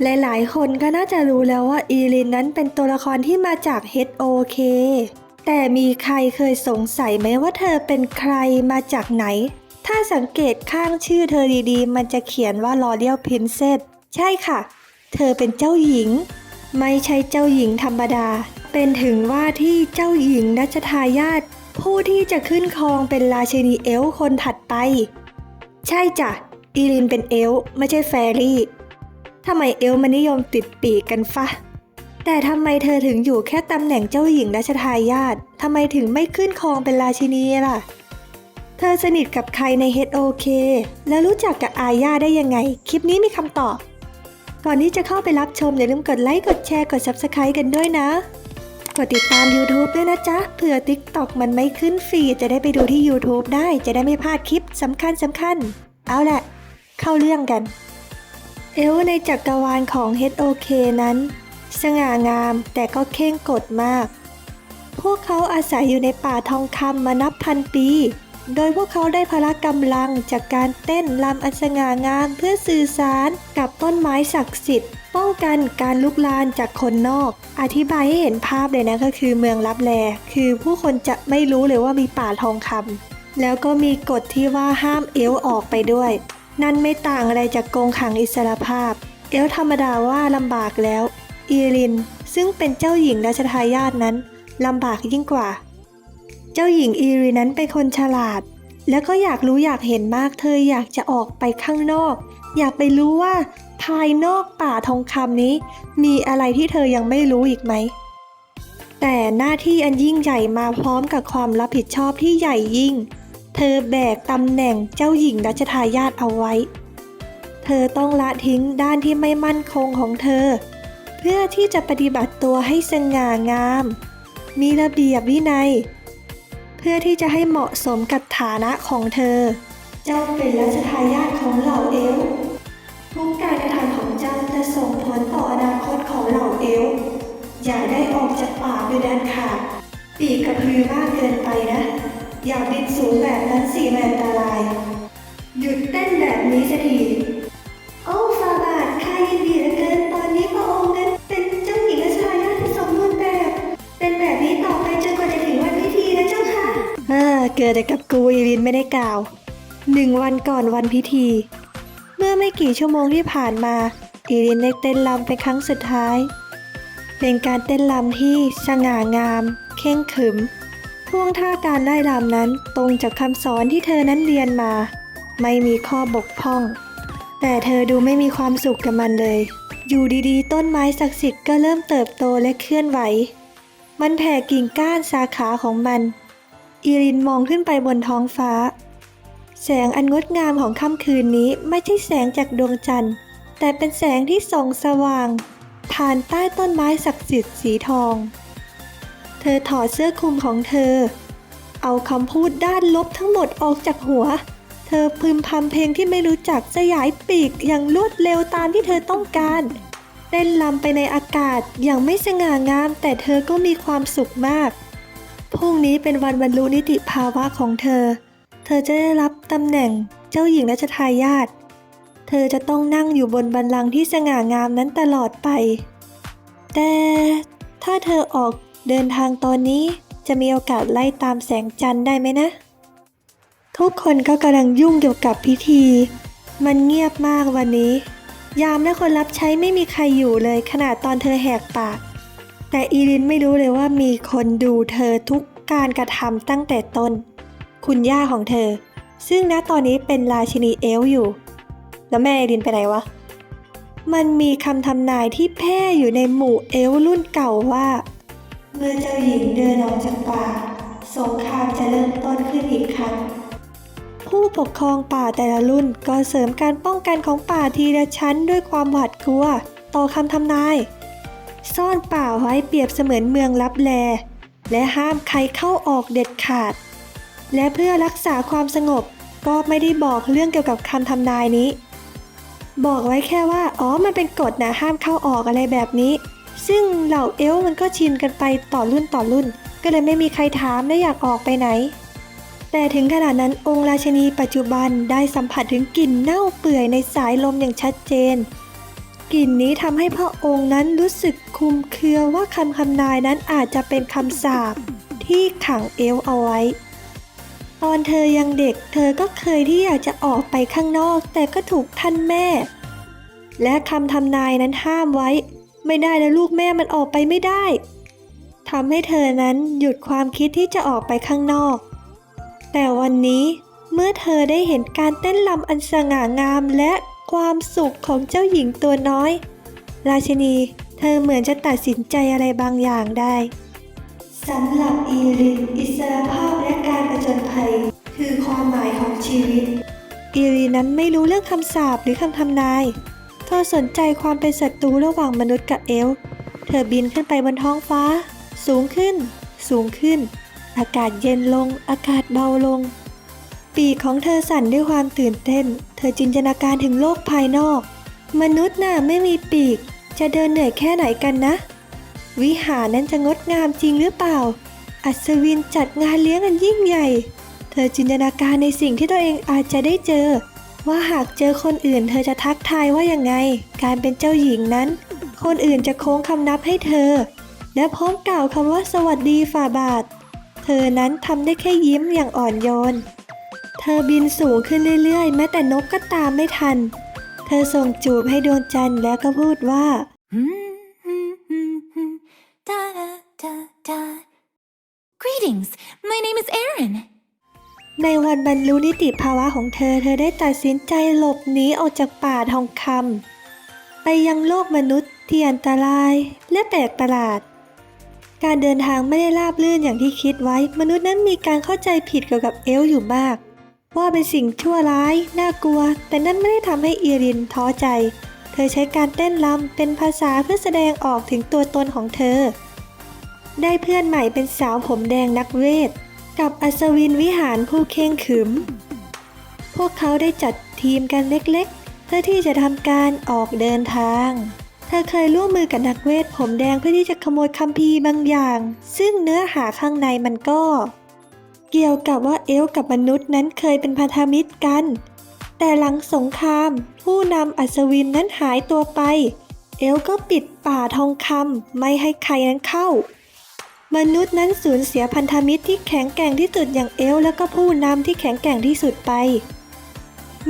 หลายๆ คนก็น่าจะรู้แล้วว่าอีลินนั้นเป็นตัวละครที่มาจาก HOK แต่มีใครเคยสงสัยไหมว่าเธอเป็นใครมาจากไหน ถ้าสังเกตข้างชื่อเธอดีๆ มันจะเขียนว่า L'Oreal Princess ใช่ค่ะ เธอเป็นเจ้าหญิง ไม่ใช่เจ้าหญิงธรรมดา เป็นถึงว่าที่เจ้าหญิงรัชทายาทผู้ที่จะขึ้นครองเป็นราชินีเอลคนถัดไป ใช่จ้ะอีลินเป็นเอลไม่ใช่แฟรี่ ทำไมเอล์มันนิยมติดปีกกันฟะ แต่ทำไมเธอถึงอยู่แค่ตำแหน่งเจ้าหญิงรัชทายาททำไมถึงไม่ขึ้นครองเป็นราชินีล่ะ เธอสนิทกับใครใน HOK แล้วรู้จักกับอาญาได้ยังไง คลิปนี้มีคำตอบ ก่อนที่จะเข้าไปรับชมอย่าลืมกดไลค์ กดแชร์ กด Subscribe กันด้วยนะ กดติดตาม YouTube ด้วยนะจ๊ะ เผื่อ TikTok มันไม่ขึ้นฟีดจะได้ไปดูที่ YouTube ได้ จะได้ไม่พลาดคลิปสำคัญสำคัญ เอาแหละ เข้าเรื่องกัน เอลในจักรวาลของ HOK นั้น สง่างามแต่ก็เข่งกฎมาก พวกเขาอาศัยอยู่ในป่าทองคำมานับพันปี โดยพวกเขาได้พละกำลังจากการเต้นรำอันสง่างามเพื่อสื่อสารกับต้นไม้ศักดิ์สิทธิ์ ป้องกันการลุกลานจากคนนอก อธิบายให้เห็นภาพเลยนะก็คือเมืองลับแล คือผู้คนจะไม่รู้เลยว่ามีป่าทองคำแล้วก็มีกฎที่ว่าห้ามเอลออกไปด้วย นั่นไม่ต่างอะไรจากกงขังอิสรภาพ เอลธรรมดาว่าลำบากแล้ว อีริน ซึ่งเป็นเจ้าหญิงราชทายาทนั้นลำบากยิ่งกว่า เจ้าหญิงอีรินนั้นเป็นคนฉลาด แล้วก็อยากรู้อยากเห็นมากเธออยากจะออกไปข้างนอก อยากไปรู้ว่า ภายนอกป่าทองคำนี้ มีอะไรที่เธอยังไม่รู้อีกไหมแต่หน้าที่อันยิ่งใหญ่มาพร้อมกับความรับผิดชอบที่ใหญ่ยิ่ง เธอแบกตำแหน่งเจ้าหญิงรัชทายาทเอาไว้ เธอต้องละทิ้งด้านที่ไม่มั่นคงของเธอ เพื่อที่จะปฏิบัติตัวให้สง่างาม มีระเบียบวินัย เพื่อที่จะให้เหมาะสมกับฐานะของเธอ เจ้าเป็นรัชทายาทของเหล่าเอลทุกการกระทำของเจ้าจะส่งผลต่ออนาคตของเหล่าเอลอย่าได้ออกจากป่าโดยเด็ดขาดปีกกระพือมากเกินไปนะ อย่าบินสูงแบบนั้นสิมันอันตราย หยุดเต้นแบบนี้สักทีโอ้ฟาบาทข้ายินดีเหลือเกินตอนนี้พระองค์นั้นเป็นเจ้าหญิงชายาที่สมบูรณ์แบบ เป็นแบบนี้ต่อไปจนกว่าจะถึงวันพิธีนะเจ้าค่ะเออเกิดกับกูอีรินไม่ได้กล่าวหนึ่งวันก่อนวันพิธี เมื่อไม่กี่ชั่วโมงที่ผ่านมา อีรินได้เต้นรำเป็นครั้งสุดท้าย เป็นการเต้นรำที่สง่างาม เข่งขึม ท่วงท่าการได้รำนั้นตรงจากคำสอนที่เธอนั้นเรียนมา ไม่มีข้อบกพร่อง แต่เธอดูไม่มีความสุขกับมันเลย อยู่ดีๆ ต้นไม้ศักดิ์สิทธิ์ก็เริ่มเติบโตและเคลื่อนไหว มันแผ่กิ่งก้านสาขาของมัน อีรินมองขึ้นไปบนท้องฟ้า แสงอันงดงามของค่ำคืนนี้ไม่ใช่แสงจากดวงจันทร์ แต่เป็นแสงที่ส่องสว่าง ผ่านใต้ต้นไม้ศักดิ์สิทธิ์สีทอง เธอถอดเสื้อคลุมของเธอ เอาคำพูดด้านลบทั้งหมดออกจากหัว เธอพึมพำเพลงที่ไม่รู้จักสยายปีกอย่างรวดเร็วตามที่เธอต้องการเต้นลำไปในอากาศอย่างไม่สง่างาม แต่เธอก็มีความสุขมาก พรุ่งนี้เป็นวันบรรลุนิติภาวะของเธอ เธอจะได้รับตำแหน่งเจ้าหญิงรัชทายาท เธอจะต้องนั่งอยู่บนบัลลังก์ที่สง่างามนั้นตลอดไป แต่ถ้าเธอออก เดินทางตอนนี้จะมีโอกาสไล่ตามแสงจันทร์ได้ไหมนะ ทุกคนก็กำลังยุ่งเกี่ยวกับพิธี มันเงียบมากวันนี้ ยามและคนรับใช้ไม่มีใครอยู่เลยขนาดตอนเธอแหกปาก แต่อีรินไม่รู้เลยว่ามีคนดูเธอทุกการกระทำตั้งแต่ต้น คุณย่าของเธอ ซึ่งณตอนนี้เป็นราชินีเอลอยู่ แล้วแม่อีรินไปไหนวะมันมีคำทำนายที่แพร่อยู่ในหมู่เอลรุ่นเก่าว่า มื่อเจ้าหญิงเดินออกจากป่า สงครามจะเริ่มต้นขึ้นอีกครั้ง ผู้ปกครองป่าแต่ละรุ่นก็เสริมการป้องกันของป่าทีละชั้นด้วยความหวาดกลัว ต่อคำทำนาย ซ่อนป่าไว้เปรียบเสมือนเมืองลับแล และห้ามใครเข้าออกเด็ดขาด และเพื่อรักษาความสงบก็ไม่ได้บอกเรื่องเกี่ยวกับคำทำนายนี้ บอกไว้แค่ว่า อ๋อ มันเป็นกฎนะ ห้ามเข้าออกอะไรแบบนี้ ซึ่งเหล่าเอลมันก็ชินกันไปต่อรุ่นต่อรุ่น ก็เลยไม่มีใครถามและอยากออกไปไหน แต่ถึงขนาดนั้นองค์ราชนีปัจจุบันได้สัมผัสถึงกลิ่นเน่าเปื่อยในสายลมอย่างชัดเจนกลิ่นนี้ทำให้พระองค์นั้นรู้สึกคุมเครือว่าคำคำนายนั้นอาจจะเป็นคำสาปที่ขังเอลเอาไว้ ตอนเธอยังเด็กเธอก็เคยที่อยากจะออกไปข้างนอก แต่ก็ถูกท่านแม่ และคำทำนายนั้นห้ามไว้ ไม่ได้แล้วลูกแม่มันออกไปไม่ได้ทำให้เธอนั้นหยุดความคิดที่จะออกไปข้างนอก แต่วันนี้เมื่อเธอได้เห็นการเต้นรำอันสง่างามและความสุขของเจ้าหญิงตัวน้อย ราชินี เธอเหมือนจะตัดสินใจอะไรบางอย่างได้สำหรับอีรินอิสรภาพและการประจนภัย คือความหมายของชีวิต อีรินนั้นไม่รู้เรื่องคำสาปหรือคำทำนาย ธอสนใจความเป็นศัตรูระหว่างมนุษย์กับเอล เธอบินขึ้นไปบนท้องฟ้า สูงขึ้น สูงขึ้น อากาศเย็นลง อากาศเบาลง ปีกของเธอสั่นด้วยความตื่นเต้น เธอจินตนาการถึงโลกภายนอก มนุษย์น่ะไม่มีปีก จะเดินเหนื่อยแค่ไหนกันนะ วิหารนั้นจะงดงามจริงหรือเปล่า อัศวินจัดงานเลี้ยงอันยิ่งใหญ่ เธอจินตนาการในสิ่งที่ตัวเองอาจจะได้เจอ ว่าหากเจอคนอื่นเธอจะทักทายว่ายังไง การเป็นเจ้าหญิงนั้น คนอื่นจะโค้งคำนับให้เธอ และพร้อมกล่าวคำว่าสวัสดีฝ่าบาท เธอนั้นทำได้แค่ยิ้มอย่างอ่อนโยน เธอบินสูงขึ้นเรื่อยๆ แม้แต่นกก็ตามไม่ทัน เธอส่งจูบให้ดวงจันทร์แล้วก็พูดว่า da da da da. Greetings, my name is Erin. ในวันบรรลุนิติภาวะของเธอ เธอได้ตัดสินใจหลบหนีออกจากป่าทองคำไปยังโลกมนุษย์ที่อันตรายและแปลกประหลาด การเดินทางไม่ได้ราบรื่นอย่างที่คิดไว้ มนุษย์นั้นมีการเข้าใจผิดเกี่ยวกับเอลอยู่มาก ว่าเป็นสิ่งชั่วร้าย น่ากลัว แต่นั่นไม่ได้ทำให้อีรินท้อใจ เธอใช้การเต้นรำเป็นภาษาเพื่อแสดงออกถึงตัวตนของเธอ ได้เพื่อนใหม่เป็นสาวผมแดงนักเวท กับอัศวินวิหารผู้เข่งขึม พวกเขาได้จัดทีมกันเล็กๆ เพื่อที่จะทำการออกเดินทาง เธอเคยร่วมมือกับนักเวทผมแดงเพื่อที่จะขโมยคัมภีร์บางอย่าง ซึ่งเนื้อหาข้างในมันก็ เกี่ยวกับว่าเอลกับมนุษย์นั้นเคยเป็นพันธมิตรกัน แต่หลังสงคราม ผู้นำอัศวินนั้นหายตัวไป เอลก็ปิดป่าทองคำไม่ให้ใครนั้นเข้า มนุษย์นั้นสูญเสียพันธมิตรที่แข็งแกร่งที่สุดอย่างเอลและก็ผู้นำที่แข็งแกร่งที่สุดไป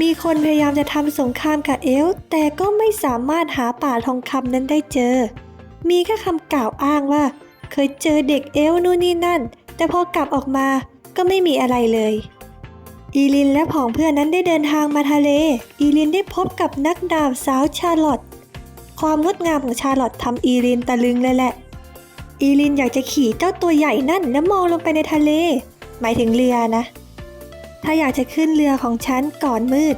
มีคนพยายามจะทำสงครามกับเอล แต่ก็ไม่สามารถหาป่าทองคำนั้นได้เจอ มีแค่คำกล่าวอ้างว่า เคยเจอเด็กเอลนู่นนี่นั่น แต่พอกลับออกมาก็ไม่มีอะไรเลย อีลินและผองเพื่อนนั้นได้เดินทางมาทะเล อีลินได้พบกับนักดาบสาวชาร์ลอต ความงดงามของชาร์ลอตทำอีลินตะลึงเลยแหละ อีลินอยากจะขี่เจ้าตัวใหญ่นั่นแล้วมองลงไปในทะเล หมายถึงเรือนะ ถ้าอยากจะขึ้นเรือของฉันก่อนมืด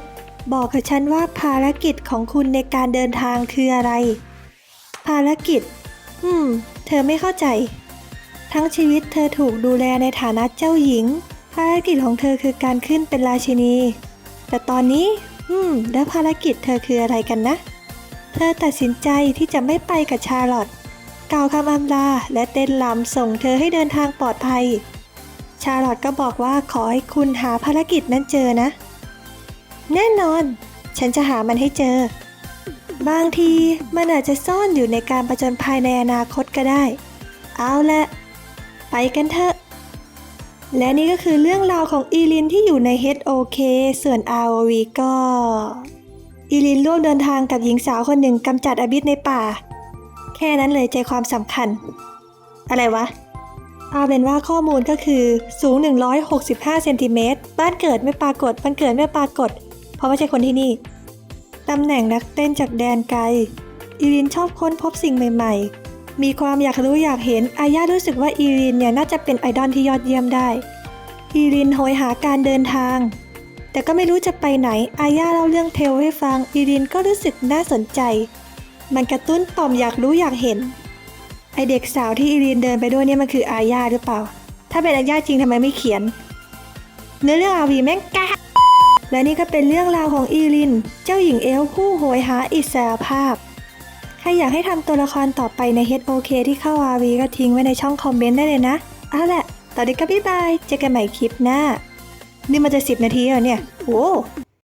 บอกกับฉันว่าภารกิจของคุณในการเดินทางคืออะไร ภารกิจ อืม เธอไม่เข้าใจ ทั้งชีวิตเธอถูกดูแลในฐานะเจ้าหญิง ภารกิจของเธอคือการขึ้นเป็นราชินี แต่ตอนนี้ อืม แล้วภารกิจเธอคืออะไรกันนะ เธอตัดสินใจที่จะไม่ไปกับชาร์ลอต กล่าวคำอำลาและเต้นรำส่งเธอให้เดินทางปลอดภัย ชาร์ลอตก็บอกว่าขอให้คุณหาภารกิจนั้นเจอนะ แน่นอน ฉันจะหามันให้เจอ บางทีมันอาจจะซ่อนอยู่ในการประจนภัยในอนาคตก็ได้ เอาละไปกันเถอะ และนี่ก็คือเรื่องราวของอีลินที่อยู่ใน HOK ส่วน ROV ก็ อีลินร่วมเดินทางกับหญิงสาวคนหนึ่งกำจัดอบิสในป่า แค่นั้นเลยใจความสำคัญ อะไรวะ เอาเป็นว่าข้อมูลก็คือสูง 165เซนติเมตรบ้านเกิดไม่ปรากฏบ้านเกิดไม่ปรากฏ เพราะไม่ใช่คนที่นี่ ตำแหน่งนักเต้นจากแดนไกลอีรินชอบค้นพบสิ่งใหม่ ๆ มีความอยากรู้อยากเห็นอาญารู้สึกว่าอีรินเนี่ยน่าจะเป็นไอดอลที่ยอดเยี่ยมได้ อีรินโหยหาการเดินทาง แต่ก็ไม่รู้จะไปไหนอาญาเล่าเรื่องเทลให้ฟัง อีรินก็รู้สึกน่าสนใจ มันกระตุ้นต่อมอยากรู้อยากเห็น ไอเด็กสาวที่อีรินเดินไปด้วยเนี่ยมันคืออาญาหรือเปล่า ถ้าเป็นอาญาจริงทำไมไม่เขียน เนื้อเรื่องอาวีแม่งกะและนี่ก็เป็นเรื่องราวของอีริน เจ้าหญิงเอลผู้โหยหาอิสรภาพ ใครอยากให้ทำตัวละครต่อไปใน HOK ที่เข้า RV ก็ทิ้งไว้ในช่องคอมเมนต์ได้เลยนะเอาละตอนนี้ก็บ๊ายบาย เจอกันใหม่คลิปหน้า นี่มันจะ 10 นาทีแล้วเนี่ย โอ้